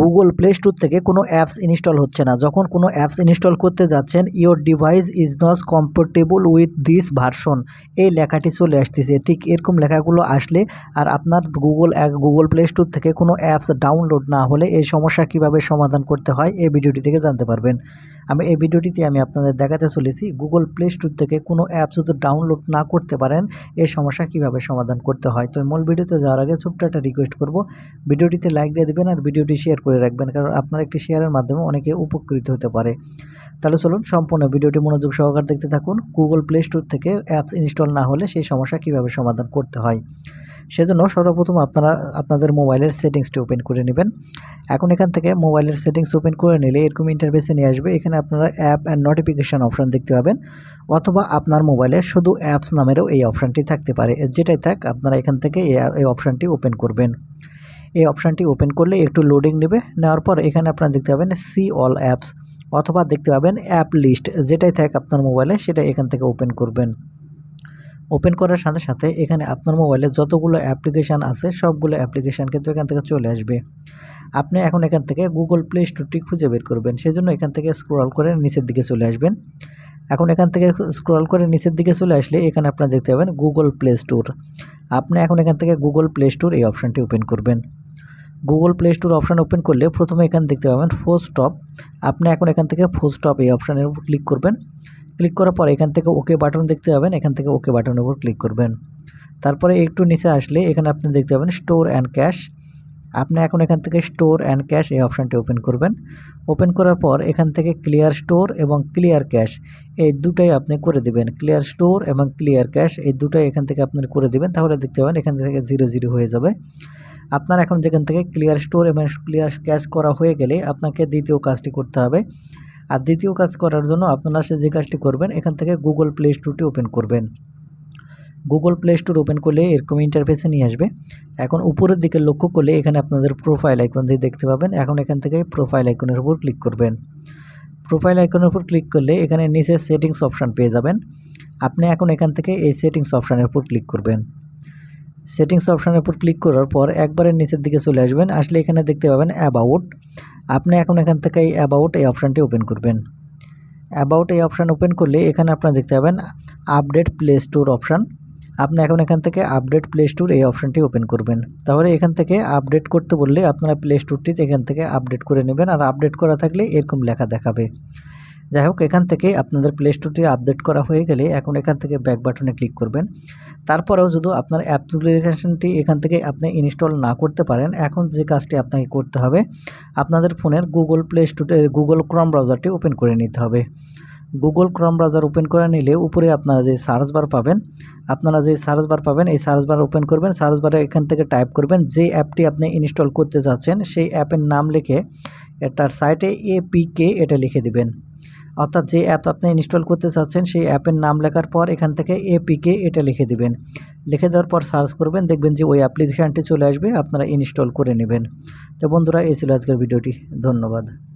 Google play store থেকে কোনো apps install হচ্ছে না। যখন কোনো অ্যাপস ইনস্টল করতে যাচ্ছেন your device is not comfortable with this version এই লেখাটি চলে আসতেছে। ঠিক এরকম লেখাগুলো আসলে আর আপনার গুগল গুগল প্লে স্টোর থেকে কোনো অ্যাপস ডাউনলোড না হলে এই সমস্যা কীভাবে সমাধান করতে হয়, এই ভিডিওটি থেকে জানতে পারবেন। আমি এই ভিডিওটিতে আমি আপনাদের দেখাতে চলেছি গুগল প্লে স্টোর থেকে কোনো অ্যাপস যদি ডাউনলোড না করতে পারেন, এই সমস্যা কীভাবে সমাধান করতে হয়। তো মূল ভিডিওতে যাওয়ার আগে ছোট্ট একটা রিকোয়েস্ট করব। ভিডিওটিতে লাইক দিয়ে দেবেন আর ভিডিওটি শেয়ার করে রাখবেন, কারণ আপনার একটি শেয়ারের মাধ্যমে অনেকে উপকৃত হতে পারে। তাহলে চলুন সম্পূর্ণ ভিডিওটি মনোযোগ সহকার দেখতে থাকুন। গুগল প্লে স্টোর থেকে অ্যাপস ইনস্টল না হলে সেই সমস্যা কীভাবে সমাধান করতে হয়? সেজন্য সর্বপ্রথম আপনারা, আপনাদের মোবাইলের সেটিংসটি ওপেন করে নেবেন। এখন এখান থেকে মোবাইলের সেটিংস ওপেন করে নিলে এরকম ইন্টারভেসে নিয়ে আসবে। এখানে আপনারা অ্যাপ অ্যান্ড নোটিফিকেশান অপশান দেখতে পাবেন, অথবা আপনার মোবাইলে শুধু অ্যাপস নামেরও এই অপশানটি থাকতে পারে। যেটাই থাক, আপনারা এখান থেকে এই অপশানটি ওপেন করবেন। এই অপশানটি ওপেন করলে একটু লোডিং নেবে। নেওয়ার পর এখানে আপনারা দেখতে পাবেন সি অল অ্যাপস অথবা দেখতে পাবেন অ্যাপ লিস্ট যেটাই থাক আপনার মোবাইলে সেটা এখান থেকে ওপেন করবেন। ওপেন করার সাথে সাথে এখানে আপনার মোবাইলে যতগুলো অ্যাপ্লিকেশান আছে সবগুলো অ্যাপ্লিকেশান কিন্তু এখান থেকে চলে আসবে। আপনি এখন এখান থেকে গুগল প্লে স্টোরটি খুঁজে বের করবেন। সেই জন্য এখান থেকে স্ক্রল করে নিচের দিকে চলে আসবেন। এখন এখান থেকে স্ক্রল করে নিচের দিকে চলে আসলে এখানে আপনারা দেখতে পাবেন গুগল প্লে স্টোর আপনি এখন এখান থেকে গুগল প্লে স্টোর এই অপশানটি ওপেন করবেন। Google Play Store option open করলে প্রথমে এখানে দেখতে পাবেন ফোর স্টপ আপনি এখন এখান থেকে ফোর স্টপ এই অপশানের উপর ক্লিক করবেন। ক্লিক করার পর এখান থেকে ওকে বাটন দেখতে পাবেন। এখান থেকে ওকে বাটনের উপর ক্লিক করবেন। তারপরে একটু নিচে আসলে এখানে আপনি দেখতে পাবেন স্টোর অ্যান্ড ক্যাশ আপনি এখন এখান থেকে স্টোর অ্যান্ড ক্যাশ এই অপশানটি ওপেন করবেন। ওপেন করার পর এখান থেকে ক্লিয়ার স্টোর এবং ক্লিয়ার ক্যাশ এই দুটাই আপনি করে দিবেন। ক্লিয়ার স্টোর এবং ক্লিয়ার ক্যাশ এই দুটাই এখান থেকে আপনি করে দিবেন। তাহলে দেখতে পাবেন এখান থেকে জিরো জিরো হয়ে যাবে। আপনার এখন যেখান থেকে ক্লিয়ার স্টোর এবং ক্লিয়ার ক্যাশ করা হয়ে গেলে আপনাকে দ্বিতীয় কাজটি করতে হবে। আর দ্বিতীয় কাজ করার জন্য আপনারা সে যে কাজটি করবেন, এখান থেকে গুগল প্লে স্টোরটি ওপেন করবেন। গুগল প্লে স্টোর ওপেন করলে এরকম ইন্টারফেসে নিয়ে আসবে। এখন উপরের দিকে লক্ষ্য করলে এখানে আপনাদের প্রোফাইল আইকন দিয়ে দেখতে পাবেন। এখন এখান থেকে প্রোফাইল আইকনের উপর ক্লিক করবেন। প্রোফাইল আইকনের উপর ক্লিক করলে এখানে নিচে সেটিংস অপশান পেয়ে যাবেন। আপনি এখন এখান থেকে এই সেটিংস অপশানের উপর ক্লিক করবেন। সেটিংস অপশানের উপর ক্লিক করার পর একবারের নিচের দিকে চলে আসবেন। আসলে এখানে দেখতে পাবেন অ্যাবাউট আপনি এখন এখান থেকে এই অ্যাবাউট এই অপশানটি ওপেন করবেন। অ্যাবাউট এই অপশান ওপেন করলে এখানে আপনারা দেখতে পাবেন আপডেট প্লে স্টোর অপশান আপনি এখন এখান থেকে আপডেট প্লে স্টোর এই অপশানটি ওপেন করবেন। তাহলে এখান থেকে আপডেট করতে বললে আপনারা প্লে স্টোরটি এখান থেকে আপডেট করে নেবেন। আর আপডেট করা থাকলে এরকম লেখা দেখাবে। যাই হোক এখান থেকে আপনাদের প্লে স্টোরটি আপডেট করা হয়ে গেলে এখন এখান থেকে ব্যাক বাটনে ক্লিক করবেন। তারপরেও যদি আপনার অ্যাপ্লিকেশানটি এখান থেকে আপনি ইনস্টল না করতে পারেন, এখন যে কাজটি আপনাকে করতে হবে, আপনাদের ফোনের গুগল প্লে স্টোরে গুগল ক্রম ব্রাউজারটি ওপেন করে নিতে হবে। গুগল ক্রম ব্রাউজার ওপেন করে নিলে উপরে আপনারা যে সার্চ বার পাবেন, আপনারা যে সার্চ বার পাবেন, এই সার্চ বার ওপেন করবেন সার্চ বারে এখান থেকে টাইপ করবেন যে অ্যাপটি আপনি ইনস্টল করতে যাচ্ছেন, সেই অ্যাপের নাম লিখে এটার সাইটে এপিকে এটা লিখে দিবেন। অর্থাৎ যে অ্যাপ আপনি ইনস্টল করতে চাচ্ছেন, সেই অ্যাপের নাম লেখার পর এখান থেকে এপিকে এটা লিখে দিবেন। লিখে দেওয়ার পর সার্চ করবেন, দেখবেন যে ওই অ্যাপ্লিকেশানটি চলে আসবে, আপনারা ইনস্টল করে নেবেন। তো বন্ধুরা, এই ছিল আজকের ভিডিওটি। ধন্যবাদ।